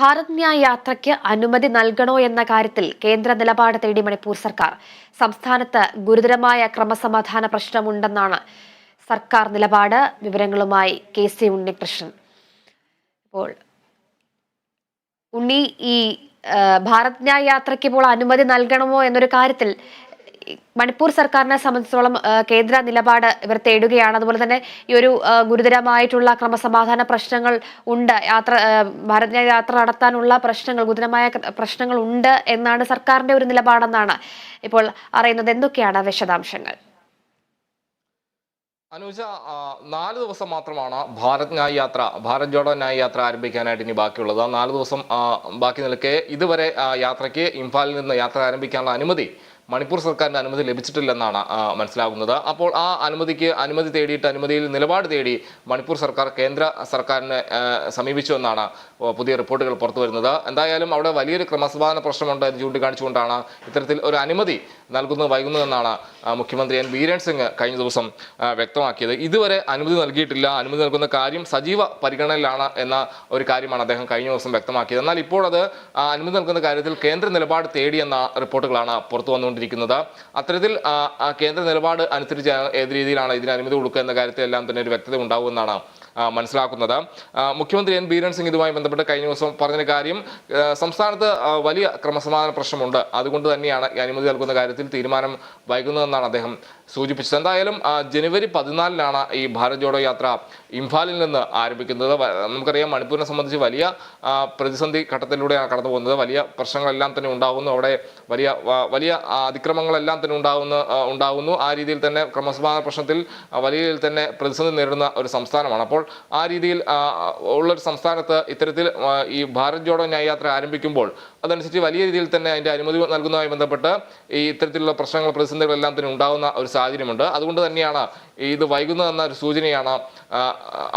ഭാരത് ന്യായ് യാത്രയ്ക്ക് അനുമതി നൽകണോ എന്ന കാര്യത്തിൽ കേന്ദ്ര നിലപാട് തേടി മണിപ്പൂർ സർക്കാർ. സംസ്ഥാനത്ത് ഗുരുതരമായ ക്രമസമാധാന പ്രശ്നമുണ്ടെന്നാണ് സർക്കാർ നിലപാട്. വിവരങ്ങളുമായി കെ സി ഉണ്ണികൃഷ്ണൻ. ഇപ്പോൾ ഉണ്ണി ഈ ഭാരത് ന്യായ് യാത്രയ്ക്ക് ഇപ്പോൾ അനുമതി നൽകണമോ എന്നൊരു കാര്യത്തിൽ മണിപ്പൂർ സർക്കാരിനെ സംബന്ധിച്ചോളം കേന്ദ്ര നിലപാട് ഇവർ തേടുകയാണ്. അതുപോലെ തന്നെ ഈ ഒരു ഗുരുതരമായിട്ടുള്ള ക്രമസമാധാന പ്രശ്നങ്ങൾ ഉണ്ട്. യാത്ര ഭാരതീയ യാത്ര നടത്താനുള്ള പ്രശ്നങ്ങൾ ഗുരുതരമായ പ്രശ്നങ്ങൾ ഉണ്ട് എന്നാണ് സർക്കാരിന്റെ ഒരു നിലപാടെന്നാണ് ഇപ്പോൾ അറിയുന്നത്. എന്തൊക്കെയാണ് വിശദാംശങ്ങൾ? അനുജ നാല് ദിവസം മാത്രമാണ് ഭാരത് ന്യായ് യാത്ര ഭാരത് ജോഡോ ന്യായ് യാത്ര ആരംഭിക്കാനായിട്ട് ഇനി ബാക്കിയുള്ളത്. നാല് ദിവസം ബാക്കി നിൽക്കെ ഇതുവരെ യാത്രയ്ക്ക് ഇംഫാലിൽ നിന്ന് യാത്ര ആരംഭിക്കാനുള്ള അനുമതി മണിപ്പൂർ സർക്കാരിന്റെ അനുമതി ലഭിച്ചിട്ടില്ലെന്നാണ് മനസ്സിലാകുന്നത്. അപ്പോൾ ആ അനുമതിക്ക് അനുമതി തേടിയിട്ട് അനുമതിയിൽ നിലപാട് തേടി മണിപ്പൂർ സർക്കാർ കേന്ദ്ര സർക്കാരിനെ സമീപിച്ചു എന്നാണ് പുതിയ റിപ്പോർട്ടുകൾ പുറത്തു വരുന്നത്. എന്തായാലും അവിടെ വലിയൊരു ക്രമസമാധാന പ്രശ്നമുണ്ട് എന്ന് ചൂണ്ടിക്കാണിച്ചുകൊണ്ടാണ് ഇത്തരത്തിൽ ഒരു അനുമതി നൽകുന്നത് വൈകുന്നതെന്നാണ് മുഖ്യമന്ത്രി എൻ. ബീരൻ സിംഗ് കഴിഞ്ഞ ദിവസം വ്യക്തമാക്കിയത്. ഇതുവരെ അനുമതി നൽകിയിട്ടില്ല. അനുമതി നൽകുന്ന കാര്യം സജീവ പരിഗണനയിലാണ് എന്ന ഒരു കാര്യമാണ് അദ്ദേഹം കഴിഞ്ഞ ദിവസം വ്യക്തമാക്കിയത്. എന്നാൽ ഇപ്പോൾ അത് അനുമതി നൽകുന്ന കാര്യത്തിൽ കേന്ദ്ര നിലപാട് തേടിയെന്ന റിപ്പോർട്ടുകളാണ് പുറത്തു വന്നുകൊണ്ടിരിക്കുന്നത് അത്തരത്തിൽ കേന്ദ്ര നിലപാട് അനുസരിച്ച് ഏത് രീതിയിലാണ് ഇതിന് അനുമതി കൊടുക്കുക എന്ന കാര്യത്തിലെല്ലാം തന്നെ ഒരു വ്യക്തത ഉണ്ടാവുമെന്നാണ് മനസ്സിലാക്കുന്നത്. മുഖ്യമന്ത്രി എൻ ബീരൻ സിംഗ് ഇതുമായി ബന്ധപ്പെട്ട് കഴിഞ്ഞ ദിവസം പറഞ്ഞ കാര്യം സംസ്ഥാനത്ത് വലിയ ക്രമസമാധാന പ്രശ്നമുണ്ട്. അതുകൊണ്ട് തന്നെയാണ് ഈ അനുമതി നൽകുന്ന കാര്യത്തിൽ തീരുമാനം വൈകുന്നതെന്നാണ് അദ്ദേഹം സൂചിപ്പിച്ചത്. എന്തായാലും ജനുവരി പതിനാലിനാണ് ഈ ഭാരത് ജോഡോ യാത്ര ഇംഫാലിൽ നിന്ന് ആരംഭിക്കുന്നത്. നമുക്കറിയാം മണിപ്പൂരിനെ സംബന്ധിച്ച് വലിയ പ്രതിസന്ധി ഘട്ടത്തിലൂടെയാണ് കടന്നു പോകുന്നത്. വലിയ പ്രശ്നങ്ങളെല്ലാം തന്നെ ഉണ്ടാകുന്നു അവിടെ വലിയ വലിയ അതിക്രമങ്ങളെല്ലാം തന്നെ ഉണ്ടാകുന്ന ഉണ്ടാകുന്നു ആ രീതിയിൽ തന്നെ ക്രമസമാധാന പ്രശ്നത്തിൽ വലിയ തന്നെ പ്രതിസന്ധി നേരിടുന്ന ഒരു സംസ്ഥാനമാണ്. അപ്പോൾ ആ രീതിയിൽ ഉള്ള ഉള്ളൊരു സംസ്ഥാനത്ത് ഇത്തരത്തിൽ ഈ ഭാരത് ജോഡോ ന്യായയാത്ര ആരംഭിക്കുമ്പോൾ അതനുസരിച്ച് വലിയ രീതിയിൽ തന്നെ അതിന്റെ അനുമതി നൽകുന്നതുമായി ബന്ധപ്പെട്ട് ഈ ഇത്തരത്തിലുള്ള പ്രശ്നങ്ങൾ പ്രതിസന്ധികളെല്ലാം തന്നെ ഉണ്ടാകുന്ന ഒരു സാഹചര്യമുണ്ട്. അതുകൊണ്ട് തന്നെയാണ് ഇത് വൈകുന്നതെന്ന ഒരു സൂചനയാണ്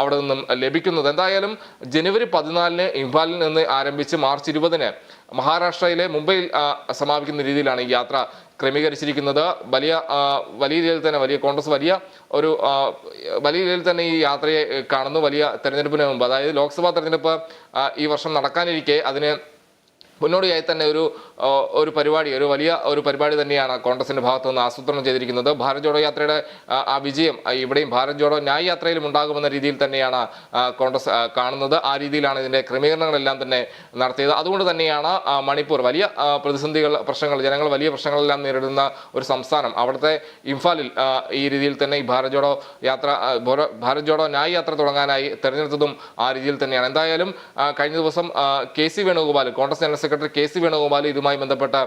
അവിടെ നിന്നും ലഭിക്കുന്നത്. എന്തായാലും ജനുവരി പതിനാലിന് ഇംഫാലിൽ നിന്ന് ആരംഭിച്ച് മാർച്ച് ഇരുപതിന് മഹാരാഷ്ട്രയിലെ മുംബൈയിൽ സമാപിക്കുന്ന രീതിയിലാണ് ഈ യാത്ര ക്രമീകരിച്ചിരിക്കുന്നത്. വലിയ വലിയ രീതിയിൽ തന്നെ വലിയ കോൺഗ്രസ് വലിയ ഒരു വലിയ രീതിയിൽ തന്നെ ഈ യാത്രയെ കാണുന്നു. വലിയ തെരഞ്ഞെടുപ്പിന് മുമ്പ്. അതായത് ലോക്സഭാ തെരഞ്ഞെടുപ്പ് ഈ വർഷം നടക്കാനിരിക്കെ അതിന് മുന്നോടിയായി തന്നെ ഒരു ഒരു പരിപാടി ഒരു വലിയ ഒരു പരിപാടി തന്നെയാണ് കോൺഗ്രസിന്റെ ഭാഗത്തു നിന്ന് ആസൂത്രണം ചെയ്തിരിക്കുന്നത്. ഭാരത് ജോഡോ യാത്രയുടെ ആ, വിജയം ഇവിടെയും ഭാരത് ജോഡോ ന്യായ് യാത്രയിലും ഉണ്ടാകുമെന്ന രീതിയിൽ തന്നെയാണ് കോൺഗ്രസ് കാണുന്നത്. ആ രീതിയിലാണ് ഇതിന്റെ ക്രമീകരണങ്ങളെല്ലാം തന്നെ നടത്തിയത്. അതുകൊണ്ട് തന്നെയാണ് മണിപ്പൂർ വലിയ പ്രതിസന്ധികൾ പ്രശ്നങ്ങൾ ജനങ്ങൾ വലിയ പ്രശ്നങ്ങളെല്ലാം നേരിടുന്ന ഒരു സംസ്ഥാനം. അവിടുത്തെ ഇംഫാലിൽ ഈ രീതിയിൽ തന്നെ ഈ ഭാരത് ജോഡോ യാത്ര ഭാരത് ജോഡോ ന്യായ് യാത്ര തുടങ്ങാനായി തെരഞ്ഞെടുത്തതും ആ രീതിയിൽ തന്നെയാണ്. എന്തായാലും കഴിഞ്ഞ ദിവസം K C Venugopal Congress general secretary K C Venugopal ഇതുമായി ബന്ധപ്പെട്ട്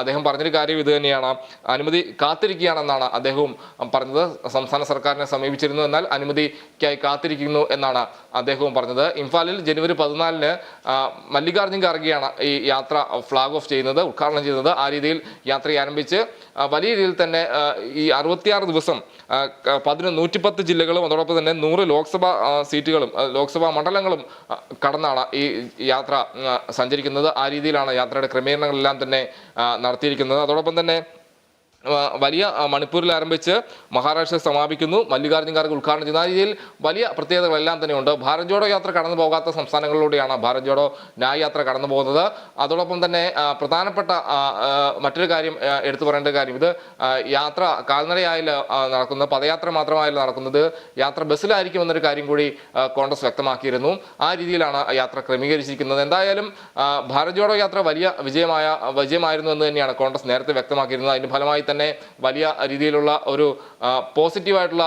അദ്ദേഹം പറഞ്ഞൊരു കാര്യം ഇത് തന്നെയാണ്. അനുമതി കാത്തിരിക്കുകയാണെന്നാണ് അദ്ദേഹവും പറഞ്ഞത്. സംസ്ഥാന സർക്കാരിനെ സമീപിച്ചിരുന്നു എന്നാൽ അനുമതിക്കായി കാത്തിരിക്കുന്നു എന്നാണ് അദ്ദേഹവും പറഞ്ഞത്. ഇംഫാലിൽ ജനുവരി പതിനാലിന് മല്ലികാർജുൻ ഖാർഗെയാണ് ഈ യാത്ര ഫ്ലാഗ് ഓഫ് ചെയ്യുന്നത് ഉദ്ഘാടനം ചെയ്യുന്നത്. ആ രീതിയിൽ യാത്ര ആരംഭിച്ച് വലിയ രീതിയിൽ തന്നെ ഈ അറുപത്തിയാറ് ദിവസം പതിനൊന്ന് നൂറ്റിപ്പത്ത് ജില്ലകളും അതോടൊപ്പം തന്നെ നൂറ് ലോക്സഭാ സീറ്റുകളും ലോക്സഭാ മണ്ഡലങ്ങളും കടന്നാണ് ഈ യാത്ര സഞ്ചരിക്കുന്നത്. ആ രീതിയിലാണ് യാത്രയുടെ ക്രമീകരണങ്ങളെല്ലാം തന്നെ നടത്തിയിരിക്കുന്നത്. അതോടൊപ്പം തന്നെ വലിയ മണിപ്പൂരിൽ ആരംഭിച്ച് മഹാരാഷ്ട്രയിൽ സമാപിക്കുന്നു. മല്ലികാർജുൻ ഖാർഗെ ഉദ്ഘാടനം ചെയ്യുന്ന രീതിയിൽ വലിയ പ്രത്യേകതകളെല്ലാം തന്നെയുണ്ട്. ഭാരത് ജോഡോ യാത്ര കടന്നു പോകാത്ത സംസ്ഥാനങ്ങളിലൂടെയാണ് ഭാരത് ജോഡോ ന്യായ യാത്ര കടന്നു പോകുന്നത്. അതോടൊപ്പം തന്നെ പ്രധാനപ്പെട്ട മറ്റൊരു കാര്യം എടുത്തു പറയേണ്ട കാര്യം. ഇത് യാത്ര കാൽനടയായില്ല നടക്കുന്നത്. പദയാത്ര മാത്രമായില്ല നടക്കുന്നത്. യാത്ര ബസ്സിലായിരിക്കും എന്നൊരു കാര്യം കൂടി കോൺഗ്രസ് വ്യക്തമാക്കിയിരുന്നു. ആ രീതിയിലാണ് യാത്ര ക്രമീകരിച്ചിരിക്കുന്നത്. എന്തായാലും ഭാരത് ജോഡോ യാത്ര വലിയ വിജയമായ വിജയമായിരുന്നു എന്ന് തന്നെയാണ് കോൺഗ്രസ് നേരത്തെ വ്യക്തമാക്കിയിരുന്നത്. അതിന്റെ ഫലമായി തന്നെ വലിയ രീതിയിലുള്ള ഒരു പോസിറ്റീവായിട്ടുള്ള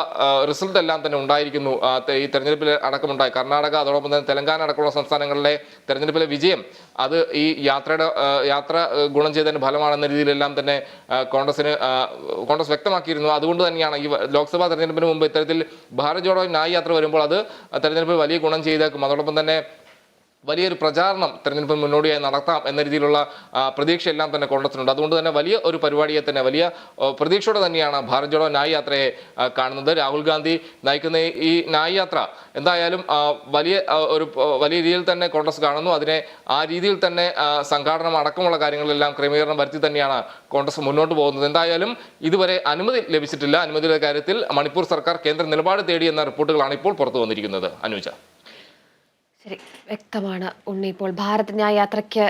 റിസൾട്ട് എല്ലാം തന്നെ ഉണ്ടായിരിക്കുന്നു ഈ തെരഞ്ഞെടുപ്പിൽ അടക്കമുണ്ടായി. കർണാടക അതോടൊപ്പം തന്നെ തെലങ്കാന അടക്കമുള്ള സംസ്ഥാനങ്ങളിലെ തെരഞ്ഞെടുപ്പിലെ വിജയം അത് ഈ യാത്രയുടെ യാത്ര ഗുണം ചെയ്തതിന് ഫലമാണെന്ന രീതിയിലെല്ലാം തന്നെ കോൺഗ്രസിന് കോൺഗ്രസ് വ്യക്തമാക്കിയിരുന്നു. അതുകൊണ്ട് തന്നെയാണ് ഈ ലോക്സഭാ തെരഞ്ഞെടുപ്പിന് മുമ്പ് ഇത്തരത്തിൽ ഭാരത് ജോഡോ ന്യായ് യാത്ര വരുമ്പോൾ അത് തെരഞ്ഞെടുപ്പിൽ വലിയ ഗുണം ചെയ്തേക്കും. അതോടൊപ്പം തന്നെ വലിയൊരു പ്രചാരണം തെരഞ്ഞെടുപ്പിന് മുന്നോടിയായി നടത്താം എന്ന രീതിയിലുള്ള പ്രതീക്ഷയെല്ലാം തന്നെ കോൺഗ്രസിനുണ്ട്. അതുകൊണ്ട് തന്നെ വലിയ ഒരു പരിപാടിയെ തന്നെ വലിയ പ്രതീക്ഷയോടെ തന്നെയാണ് ഭാരത് ജോഡോ ന്യായ് യാത്രയെ കാണുന്നത്. രാഹുൽ ഗാന്ധി നയിക്കുന്ന ഈ- നായ് യാത്ര എന്തായാലും വലിയ ഒരു വലിയ രീതിയിൽ തന്നെ കോൺഗ്രസ് കാണുന്നു. അതിനെ ആ രീതിയിൽ തന്നെ സംഘാടനം അടക്കമുള്ള കാര്യങ്ങളെല്ലാം ക്രമീകരണം വരുത്തി തന്നെയാണ് കോൺഗ്രസ് മുന്നോട്ട് പോകുന്നത്. എന്തായാലും ഇതുവരെ അനുമതി ലഭിച്ചിട്ടില്ല. അനുമതിയുടെ കാര്യത്തിൽ മണിപ്പൂർ സർക്കാർ കേന്ദ്ര നിലപാട് തേടി എന്ന റിപ്പോർട്ടുകളാണ് ഇപ്പോൾ പുറത്തു വന്നിരിക്കുന്നത്. അനുജ. ശരി വ്യക്തമാണ് ഉണ്ണി. ഇപ്പോൾ ഭാരത് ന്യായ യാത്രയ്ക്ക്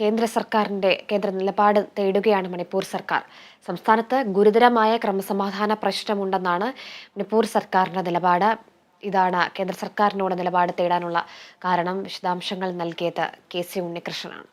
കേന്ദ്ര സർക്കാരിന്റെ കേന്ദ്ര നിലപാട് തേടുകയാണ് മണിപ്പൂർ സർക്കാർ. സംസ്ഥാനത്ത് ഗുരുതരമായ ക്രമസമാധാന പ്രശ്നമുണ്ടെന്നാണ് മണിപ്പൂർ സർക്കാരിന്റെ നിലപാട്. ഇതാണ് കേന്ദ്ര സർക്കാരിനോട് നിലപാട് തേടാനുള്ള കാരണം. വിശദാംശങ്ങൾ നൽകിയത് കെ സി ഉണ്ണികൃഷ്ണനാണ്.